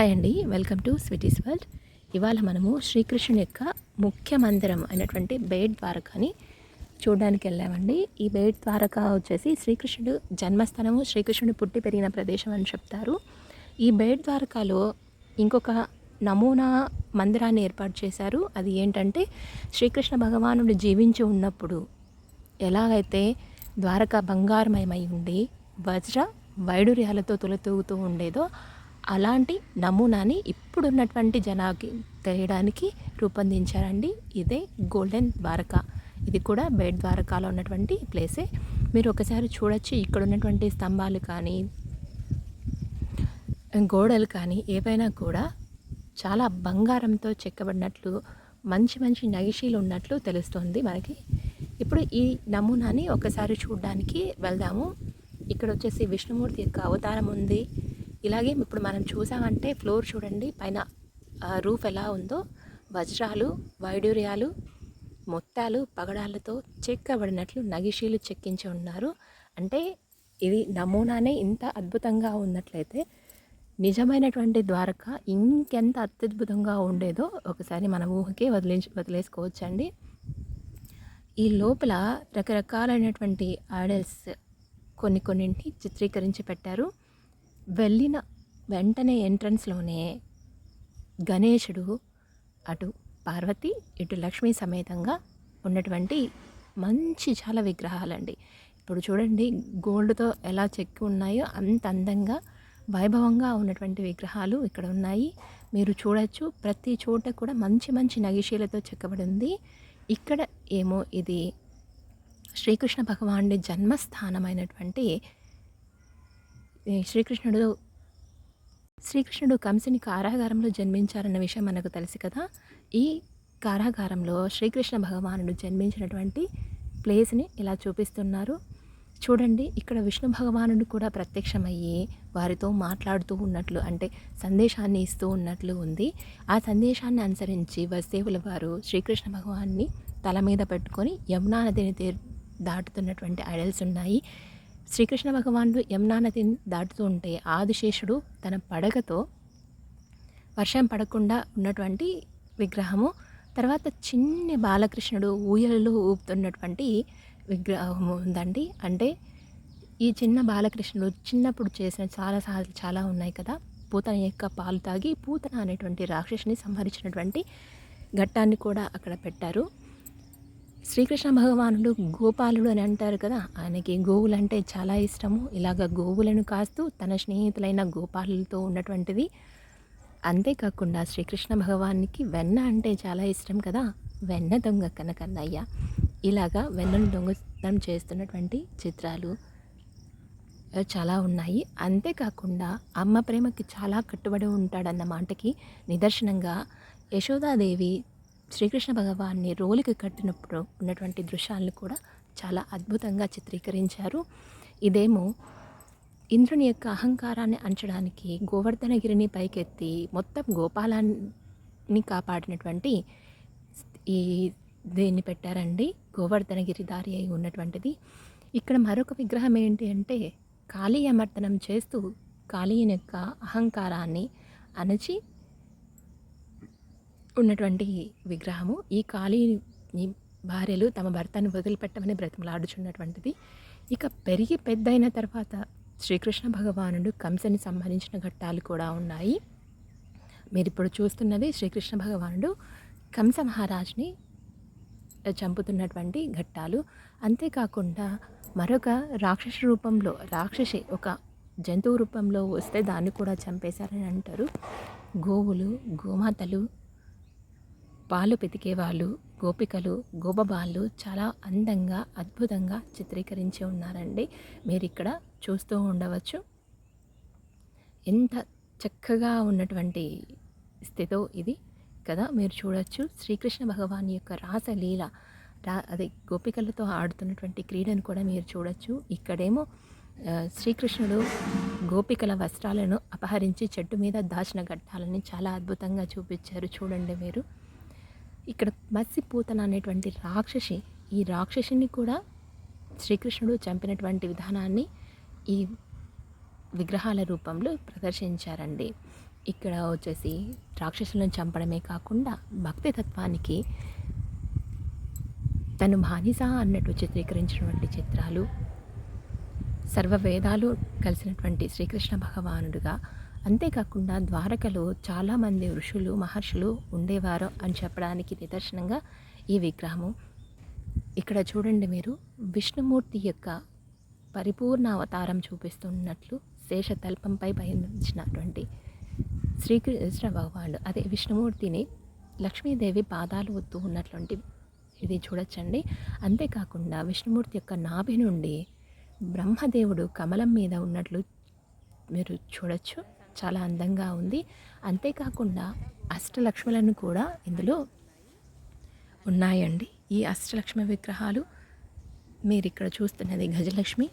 Hi అండి welcome to sweeties world ఇవాళ మనము శ్రీకృష్ణుని యొక్క ముఖ్య మందిరం అయినటువంటి బేట్ ద్వారకాని చూడడానికి వెళ్ళామండి. ఈ బేట్ ద్వారక వచ్చేసి శ్రీకృష్ణుడు జన్మస్థానము శ్రీకృష్ణుడు పుట్టి పెరిగిన ప్రదేశం అని చెప్తారు. ఈ బేట్ ద్వారకాలో ఇంకొక నమూనా మందిరాన్ని ఏర్పాటు చేశారు. అది ఏంటంటే శ్రీకృష్ణ భగవానుడు జీవించి ఉన్నప్పుడు ఎలాగైతే ద్వారక బంగారమయమై ఉండి వజ్ర వైడూర్యాలతో తొలతూగుతూ ఉండేదో అలాంటి నమూనాని ఇప్పుడున్నటువంటి జనాకి తెలియడానికి రూపొందించారండి. ఇదే గోల్డెన్ ద్వారక ఇది కూడా బెడ్ ద్వారకాలో ఉన్నటువంటి ప్లేసే మీరు ఒకసారి చూడొచ్చు ఇక్కడ ఉన్నటువంటి స్తంభాలు కానీ గోడలు కానీ ఏవైనా కూడా చాలా బంగారంతో చెక్కబడినట్లు మంచి మంచి నగిషీలు ఉన్నట్లు తెలుస్తుంది మనకి. ఇప్పుడు ఈ నమూనాని ఒకసారి చూడడానికి వెళ్దాము. ఇక్కడ వచ్చేసి విష్ణుమూర్తి యొక్క అవతారం ఉంది. ఇలాగే ఇప్పుడు మనం చూసామంటే ఫ్లోర్ చూడండి పైన రూఫ్ ఎలా ఉందో. వజ్రాలు వైడూర్యాలు మొత్తాలు పగడాలతో చెక్కబడినట్లు నగిషీలు చెక్కించి ఉన్నారు. అంటే ఇది నమూనానే ఇంత అద్భుతంగా ఉన్నట్లయితే నిజమైనటువంటి ద్వారక ఇంకెంత అత్యద్భుతంగా ఉండేదో ఒకసారి మన ఊహకే వదిలే వదిలేసుకోవచ్చండి. ఈ లోపల రకరకాలైనటువంటి ఐడల్స్ కొన్ని కొన్నింటిని చిత్రీకరించి పెట్టారు. వెళ్ళిన వెంటనే ఎంట్రన్స్లోనే గణేశుడు అటు పార్వతి ఇటు లక్ష్మీ సమేతంగా ఉన్నటువంటి మంచి చాలా విగ్రహాలండి. ఇప్పుడు చూడండి గోల్డ్తో ఎలా చెక్కి ఉన్నాయో అంత అందంగా వైభవంగా ఉన్నటువంటి విగ్రహాలు ఇక్కడ ఉన్నాయి. మీరు చూడొచ్చు ప్రతి చోట కూడా మంచి మంచి నగిశీలతో చెక్కబడి ఉంది. ఇక్కడ ఏమో ఇది శ్రీకృష్ణ భగవానుడి జన్మస్థానమైనటువంటి శ్రీకృష్ణుడు శ్రీకృష్ణుడు కంసుని కారాగారంలో జన్మించారన్న విషయం మనకు తెలుసు కదా? ఈ కారాగారంలో శ్రీకృష్ణ భగవానుడు జన్మించినటువంటి ప్లేస్ని ఇలా చూపిస్తున్నారు. చూడండి ఇక్కడ విష్ణు భగవానుడు కూడా ప్రత్యక్షమయ్యి వారితో మాట్లాడుతూ ఉన్నట్లు అంటే సందేశాన్ని ఇస్తూ ఉన్నట్లు ఉంది. ఆ సందేశాన్ని అనుసరించి వసుదేవుల వారు శ్రీకృష్ణ భగవాన్ని తల మీద పెట్టుకొని యమునా నదిని దాటుతున్నటువంటి ఐడల్స్ ఉన్నాయి. శ్రీకృష్ణ భగవానుడు యమునా నదిని దాటుతూ ఉంటే ఆదిశేషుడు తన పడగతో వర్షం పడకుండా ఉన్నటువంటి విగ్రహము తర్వాత చిన్ని బాలకృష్ణుడు ఊయలలో ఊపుతున్నటువంటి విగ్రహం ఉందండి. అంటే ఈ చిన్న బాలకృష్ణుడు చిన్నప్పుడు చేసిన చాలా చాలా ఉన్నాయి కదా. పూతన యొక్క పాలు తాగి పూతన అనేటువంటి రాక్షసుని సంహరించినటువంటి ఘట్టాన్ని కూడా అక్కడ పెట్టారు. శ్రీకృష్ణ భగవానుడు గోపాలుడు అని అంటారు కదా ఆయనకి గోవులు అంటే చాలా ఇష్టము. ఇలాగ గోవులను కాస్తూ తన స్నేహితులైన గోపాలులతో ఉన్నటువంటిది. అంతేకాకుండా శ్రీకృష్ణ భగవానికి వెన్న అంటే చాలా ఇష్టం కదా వెన్న దొంగ కనకన్నయ్య. ఇలాగా వెన్నను దొంగతనం చేస్తున్నటువంటి చిత్రాలు చాలా ఉన్నాయి. అంతేకాకుండా అమ్మ ప్రేమకి చాలా కట్టుబడి ఉంటాడన్న మాటకి నిదర్శనంగా యశోదాదేవి శ్రీకృష్ణ భగవాన్ని రోలికి కట్టినప్పుడు ఉన్నటువంటి దృశ్యాలను కూడా చాలా అద్భుతంగా చిత్రీకరించారు. ఇదేమో ఇంద్రుని యొక్క అహంకారాన్ని అంచడానికి గోవర్ధనగిరిని పైకెత్తి మొత్తం గోపాలాన్ని కాపాడినటువంటి ఈ దీన్ని పెట్టారండి గోవర్ధనగిరి దారి అయి ఉన్నటువంటిది. ఇక్కడ మరొక విగ్రహం ఏంటి అంటే కాళీ అమర్తనం చేస్తూ కాళీని యొక్క అహంకారాన్ని అణచి ఉన్నటువంటి విగ్రహము ఈ కాళీ భార్యలు తమ భర్తను వదిలిపెట్టమని బ్రతిమలాడుచున్నటువంటిది. ఇక పెరిగి పెద్దయిన తర్వాత శ్రీకృష్ణ భగవానుడు కంసని సంహరించిన ఘట్టాలు కూడా ఉన్నాయి. మీరు ఇప్పుడు చూస్తున్నది శ్రీకృష్ణ భగవానుడు కంస మహారాజ్ని చంపుతున్నటువంటి ఘట్టాలు. అంతేకాకుండా మరొక రాక్షస రూపంలో రాక్షసి ఒక జంతువు రూపంలో వస్తే దాన్ని కూడా చంపేశారని అంటారు. గోవులు గోమాతలు పాలు పితికేవాళ్ళు గోపికలు గోపబాళ్ళు చాలా అందంగా అద్భుతంగా చిత్రీకరించి ఉన్నారండి. మీరు ఇక్కడ చూస్తూ ఉండవచ్చు. ఎంత చక్కగా ఉన్నటువంటి స్థితో ఇది కదా మీరు చూడొచ్చు. శ్రీకృష్ణ భగవాన్ యొక్క రాసలీల రా అదే గోపికలతో ఆడుతున్నటువంటి క్రీడను కూడా మీరు చూడొచ్చు. ఇక్కడేమో శ్రీకృష్ణుడు గోపికల వస్త్రాలను అపహరించి చెట్టు మీద దాచిన ఘట్టాలని చాలా అద్భుతంగా చూపించారు. చూడండి మీరు. ఇక్కడ మత్స్యపూతన అనేటువంటి రాక్షసి ఈ రాక్షసిని కూడా శ్రీకృష్ణుడు చంపినటువంటి విధానాన్ని ఈ విగ్రహాల రూపంలో ప్రదర్శించారండి. ఇక్కడ వచ్చేసి రాక్షసులను చంపడమే కాకుండా భక్తి తత్వానికి తను బానిస అన్నట్టు చిత్రీకరించినటువంటి చిత్రాలు సర్వ వేదాలు కలిసినటువంటి శ్రీకృష్ణ భగవానుడుగా అంతేకాకుండా ద్వారకలో చాలామంది ఋషులు మహర్షులు ఉండేవారు అని చెప్పడానికి నిదర్శనంగా ఈ విగ్రహము. ఇక్కడ చూడండి మీరు విష్ణుమూర్తి యొక్క పరిపూర్ణ అవతారం చూపిస్తున్నట్లు శేషతల్పంపై పయనించినటువంటి శ్రీకృష్ణ భగవానుడు అదే విష్ణుమూర్తిని లక్ష్మీదేవి పాదాలు ఒత్తు ఉన్నటువంటి ఇది చూడొచ్చండి. అంతేకాకుండా విష్ణుమూర్తి యొక్క నాభి నుండి బ్రహ్మదేవుడు కమలం మీద ఉన్నట్లు మీరు చూడొచ్చు. చాలా అందంగా ఉంది. అంతేకాకుండా అష్టలక్ష్మలను కూడా ఇందులో ఉన్నాయండి. ఈ అష్టలక్ష్మి విగ్రహాలు మీరు ఇక్కడ చూస్తున్నది గజలక్ష్మి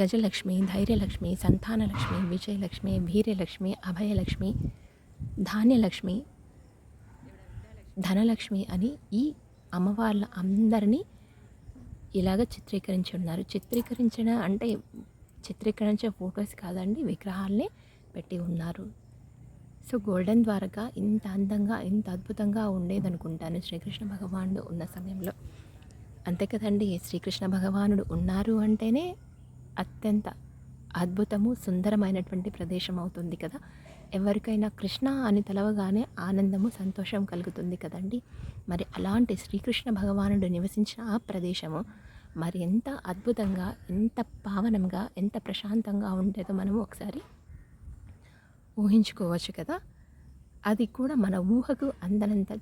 గజలక్ష్మి ధైర్యలక్ష్మి సంతానలక్ష్మి విజయలక్ష్మి వీర్యలక్ష్మి అభయలక్ష్మి ధాన్యలక్ష్మి ధనలక్ష్మి అని ఈ అమ్మవార్ల అందరినీ ఇలాగ చిత్రీకరించి ఉన్నారు. చిత్రీకరించిన అంటే చిత్రీకరించే ఫొటోస్ కాదండి విగ్రహాల్ని పెట్టి ఉన్నారు. సో గోల్డెన్ ద్వారకా ఇంత అందంగా ఇంత అద్భుతంగా ఉండేదనుకుంటాను శ్రీకృష్ణ భగవానుడు ఉన్న సమయంలో. అంతే కదండి శ్రీకృష్ణ భగవానుడు ఉన్నారు అంటేనే అత్యంత అద్భుతము సుందరమైనటువంటి ప్రదేశం అవుతుంది కదా. ఎవరికైనా కృష్ణ అని తెలవగానే ఆనందము సంతోషం కలుగుతుంది కదండి. మరి అలాంటి శ్రీకృష్ణ భగవానుడు నివసించిన ఆ ప్రదేశము మరి ఎంత అద్భుతంగా ఎంత పావనంగా ఎంత ప్రశాంతంగా ఉండేదో మనము ఒకసారి ఊహించుకోవచ్చు కదా. అది కూడా మన ఊహకు అందనంత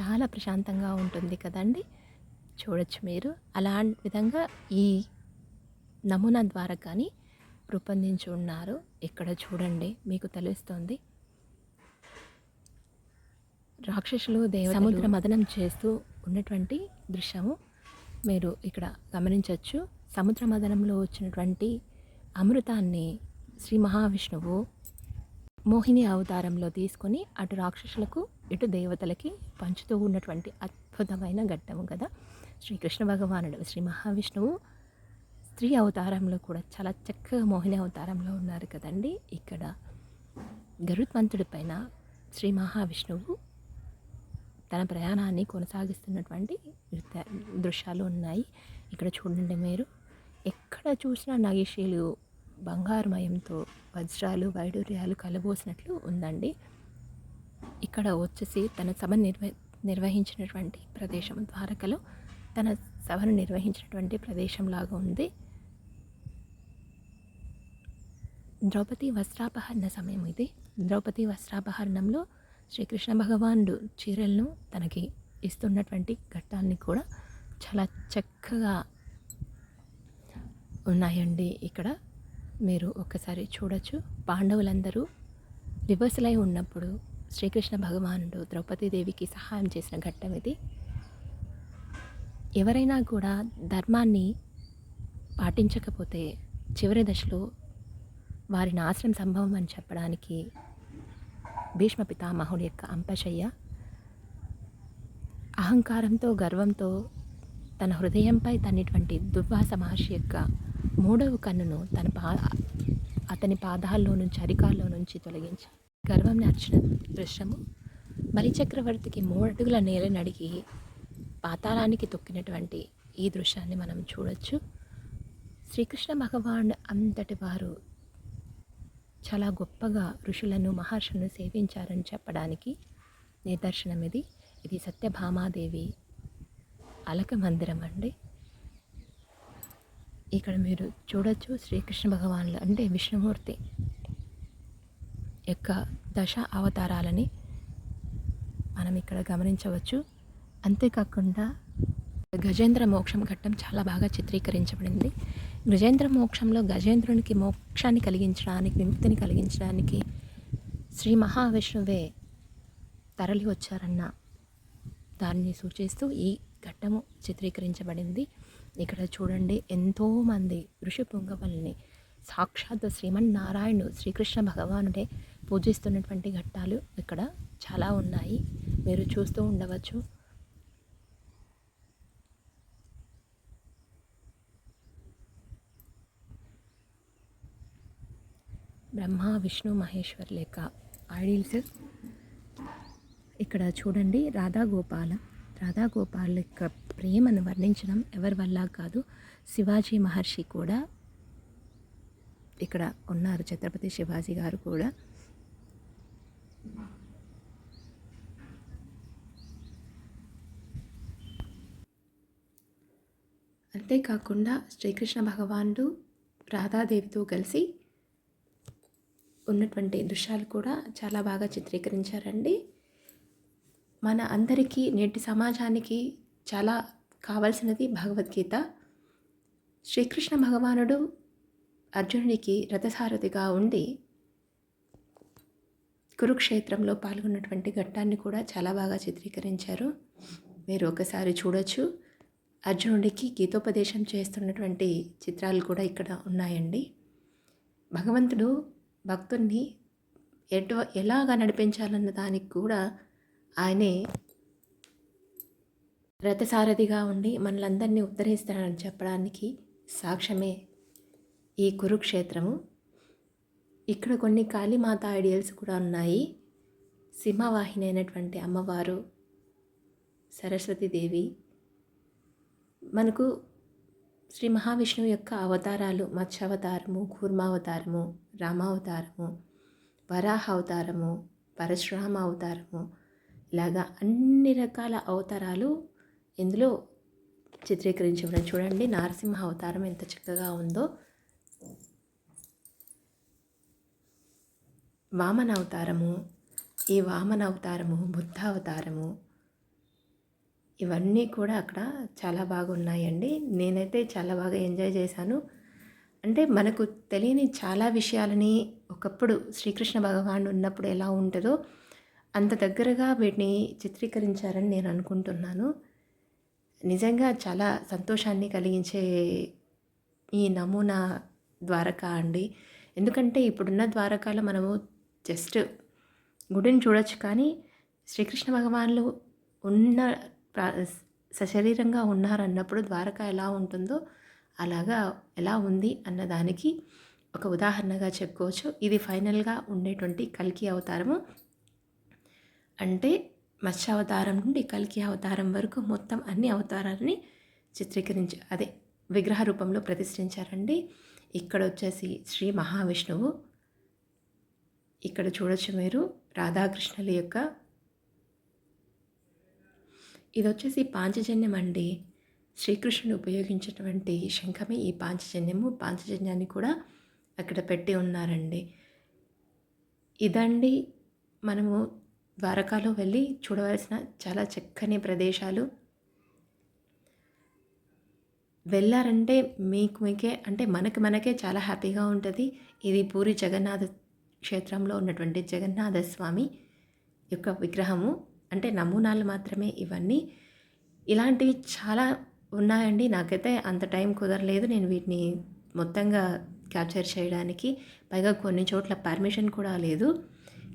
చాలా ప్రశాంతంగా ఉంటుంది కదండి. చూడొచ్చు మీరు. అలా విధంగా ఈ నమూనా ద్వారా కానీ రూపొందించి ఉన్నారు. ఇక్కడ చూడండి మీకు తెలుస్తుంది. రాక్షసులు దేవ సముద్ర మదనం చేస్తూ ఉన్నటువంటి దృశ్యము. మీరు ఇక్కడ గమనించవచ్చు. సముద్ర మదనంలో వచ్చినటువంటి అమృతాన్ని శ్రీ మహావిష్ణువు మోహిని అవతారంలో తీసుకొని అటు రాక్షసులకు ఇటు దేవతలకి పంచుతూ ఉన్నటువంటి అద్భుతమైన ఘట్టము కదా. శ్రీకృష్ణ భగవానుడు శ్రీ మహావిష్ణువు స్త్రీ అవతారంలో కూడా చాలా చక్కగా మోహిని అవతారంలో ఉన్నారు కదండి. ఇక్కడ గరుత్మంతుడి పైన శ్రీ మహావిష్ణువు తన ప్రయాణాన్ని కొనసాగిస్తున్నటువంటి దృశ్యాలు ఉన్నాయి. ఇక్కడ చూడండి మీరు. ఎక్కడ చూసినా నగేషీలు బంగారుమయంతో వజ్రాలు వైడూర్యాలు కలబోసినట్లు ఉందండి. ఇక్కడ వచ్చేసి తన సభ నిర్వ నిర్వహించినటువంటి ప్రదేశం ద్వారకలో తన సభను నిర్వహించినటువంటి ప్రదేశం లాగా ఉంది. ద్రౌపది వస్త్రాపహరణ సమయం ఇది. ద్రౌపది వస్త్రాపహరణంలో శ్రీకృష్ణ భగవానుడు చీరలను తనకి ఇస్తున్నటువంటి ఘట్టాన్ని కూడా చాలా చక్కగా ఉన్నాయండి. ఇక్కడ మీరు ఒక్కసారి చూడొచ్చు. పాండవులందరూ వివసలై ఉన్నప్పుడు శ్రీకృష్ణ భగవానుడు ద్రౌపదీదేవికి సహాయం చేసిన ఘట్టం ఇది. ఎవరైనా కూడా ధర్మాన్ని పాటించకపోతే చివరి దశలో వారి నాశనం సంభవం అని చెప్పడానికి భీష్మ పితామహుడి యొక్క అంపశయ్య అహంకారంతో గర్వంతో తన హృదయంపై తన్నిటువంటి దుర్వాస మహర్షి యొక్క మూడవ కన్నును తన పా అతని పాదాల్లో నుంచి అరికాల్లో నుంచి తొలగించి గర్వం నడిచిన దృశ్యము. బలిచక్రవర్తికి మూడడుగుల నేల నడిగి పాతాళానికి తొక్కినటువంటి ఈ దృశ్యాన్ని మనం చూడొచ్చు. శ్రీకృష్ణ భగవాన్ అంతటి వారు చాలా గొప్పగా ఋషులను మహర్షులను సేవించారని చెప్పడానికి నిదర్శనం ఇది ఇది సత్యభామాదేవి అలక మందిరం అండి. ఇక్కడ మీరు చూడొచ్చు శ్రీకృష్ణ భగవానులు అంటే విష్ణుమూర్తి యొక్క దశ అవతారాలని మనం ఇక్కడ గమనించవచ్చు. అంతేకాకుండా గజేంద్ర మోక్షం ఘట్టం చాలా బాగా చిత్రీకరించబడింది. గజేంద్ర మోక్షంలో గజేంద్రునికి మోక్షాన్ని కలిగించడానికి విముక్తిని కలిగించడానికి శ్రీ మహావిష్ణువే తరలి వచ్చారన్న దాన్ని సూచిస్తూ ఈ ఘట్టము చిత్రీకరించబడింది. ఇక్కడ చూడండి ఎంతోమంది ఋషి పొంగవల్ని సాక్షాత్ శ్రీమన్నారాయణుడు శ్రీకృష్ణ భగవానుడే పూజిస్తున్నటువంటి ఘట్టాలు ఇక్కడ చాలా ఉన్నాయి. మీరు చూస్తూ ఉండవచ్చు. బ్రహ్మ విష్ణు మహేశ్వర్ లేక ఐడిల్స్ ఇక్కడ చూడండి రాధాగోపాల. రాధాగోపాల్ యొక్క ప్రేమను వర్ణించడం ఎవరి వల్ల కాదు శివాజీ మహర్షి కూడా ఇక్కడ ఉన్నారు ఛత్రపతి శివాజీ గారు కూడా. అంతేకాకుండా శ్రీకృష్ణ భగవానుడు రాధాదేవితో కలిసి ఉన్నటువంటి దృశ్యాలు కూడా చాలా బాగా చిత్రీకరించారండి. మన అందరికీ నేటి సమాజానికి చాలా కావాల్సినది భగవద్గీత. శ్రీకృష్ణ భగవానుడు అర్జునుడికి రథసారథిగా ఉండి కురుక్షేత్రంలో పాల్గొన్నటువంటి ఘట్టాన్ని కూడా చాలా బాగా చిత్రీకరించారు. మీరు ఒకసారి చూడొచ్చు. అర్జునుడికి గీతోపదేశం చేస్తున్నటువంటి చిత్రాలు కూడా ఇక్కడ ఉన్నాయండి. భగవంతుడు భక్తుణ్ణి ఎటు ఎలాగా నడిపించాలన్న దానికి కూడా ఆయనే రథసారథిగా ఉండి మనలందరినీ ఉద్ధరిస్తాడని చెప్పడానికి సాక్ష్యమే ఈ కురుక్షేత్రము. ఇక్కడ కొన్ని కాళీమాత ఐడియల్స్ కూడా ఉన్నాయి. సింహవాహిని అయినటువంటి అమ్మవారు సరస్వతీదేవి. మనకు శ్రీ మహావిష్ణువు యొక్క అవతారాలు మత్స్యావతారము కూర్మావతారము రామావతారము వరాహ అవతారము పరశురామ అవతారము ఇలాగా అన్ని రకాల అవతారాలు ఇందులో చిత్రీకరించబడి చూడండి. నారసింహ అవతారం ఎంత చక్కగా ఉందో. వామన అవతారము ఈ వామన అవతారము బుద్ధ అవతారము ఇవన్నీ కూడా అక్కడ చాలా బాగున్నాయండి. నేనైతే చాలా బాగా ఎంజాయ్ చేశాను. అంటే మనకు తెలియని చాలా విషయాలని ఒకప్పుడు శ్రీకృష్ణ భగవానుడు ఉన్నప్పుడు ఎలా ఉంటుందో అంత దగ్గరగా వీటిని చిత్రీకరించారని నేను అనుకుంటున్నాను. నిజంగా చాలా సంతోషాన్ని కలిగించే ఈ నమూనా ద్వారకా అండి. ఎందుకంటే ఇప్పుడున్న ద్వారకాలో మనము జస్ట్ గుడిని చూడొచ్చు కానీ శ్రీకృష్ణ భగవాన్లు ఉన్న సశరీరంగా ఉన్నారన్నప్పుడు ద్వారక ఎలా ఉంటుందో అలాగా ఎలా ఉంది అన్నదానికి ఒక ఉదాహరణగా చెప్పుకోవచ్చు. ఇది ఫైనల్గా ఉండేటువంటి కల్కి అవతారము. అంటే మత్స్యావతారం నుండి కల్కి అవతారం వరకు మొత్తం అన్ని అవతారాలని చిత్రీకరించి అదే విగ్రహ రూపంలో ప్రతిష్ఠించారండి. ఇక్కడ వచ్చేసి శ్రీ మహావిష్ణువు. ఇక్కడ చూడొచ్చు మీరు రాధాకృష్ణుల యొక్క ఇది వచ్చేసి పాంచజన్యం అండి శ్రీకృష్ణుడు ఉపయోగించినటువంటి శంఖమే ఈ పాంచజన్యము. పాంచజన్యాన్ని కూడా అక్కడ పెట్టి ఉన్నారండి. ఇదండి మనము ద్వారకాలో వెళ్ళి చూడవలసిన చాలా చక్కని ప్రదేశాలు. వెళ్ళారంటే మీకు మీకే అంటే మనకి మనకే చాలా హ్యాపీగా ఉంటుంది. ఇది పూరి జగన్నాథ క్షేత్రంలో ఉన్నటువంటి జగన్నాథ స్వామి యొక్క విగ్రహము. అంటే నమూనాలు మాత్రమే ఇవన్నీ. ఇలాంటివి చాలా ఉన్నాయండి. నాకైతే అంత టైం కుదరలేదు. నేను వీటిని మొత్తంగా క్యాప్చర్ చేయడానికి. పైగా కొన్ని చోట్ల పర్మిషన్ కూడా లేదు.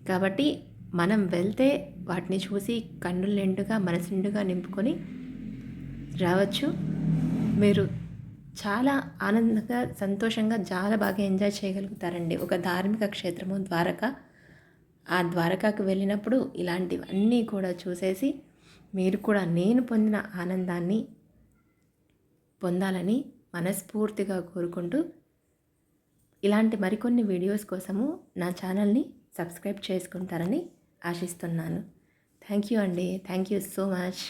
కాబట్టి మనం వెళ్తే వాటిని చూసి కన్నుల నిండుగా మనసు నిండుగా నింపుకొని రావచ్చు. మీరు చాలా ఆనందంగా సంతోషంగా చాలా బాగా ఎంజాయ్ చేయగలుగుతారండి. ఒక ధార్మిక క్షేత్రము ద్వారక. ఆ ద్వారకాకు వెళ్ళినప్పుడు ఇలాంటివన్నీ కూడా చూసేసి మీరు కూడా నేను పొందిన ఆనందాన్ని పొందాలని మనస్ఫూర్తిగా కోరుకుంటూ ఇలాంటి మరికొన్ని వీడియోస్ కోసము నా ఛానల్ని సబ్స్క్రైబ్ చేసుకుంటారని ఆశిస్తున్నాను. థ్యాంక్ యూ అండి. Thank you so much.